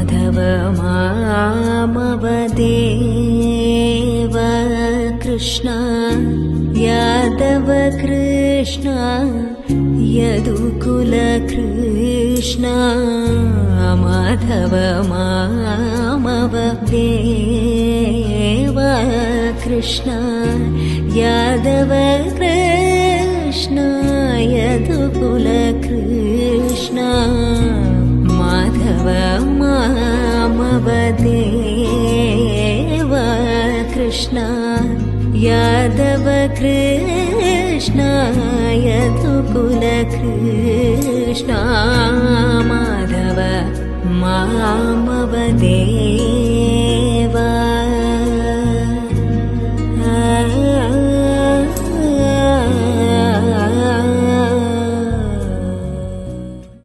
Madhava मामवदेव Krishna Yadava Krishna यदुकुलकृष्ण Madhava मामवदेव Krishna Yadava Krishna यदुकुलकृष्ण Krishna Yadava Krishna यदुकुलकृष्ण Madhava मामवदेव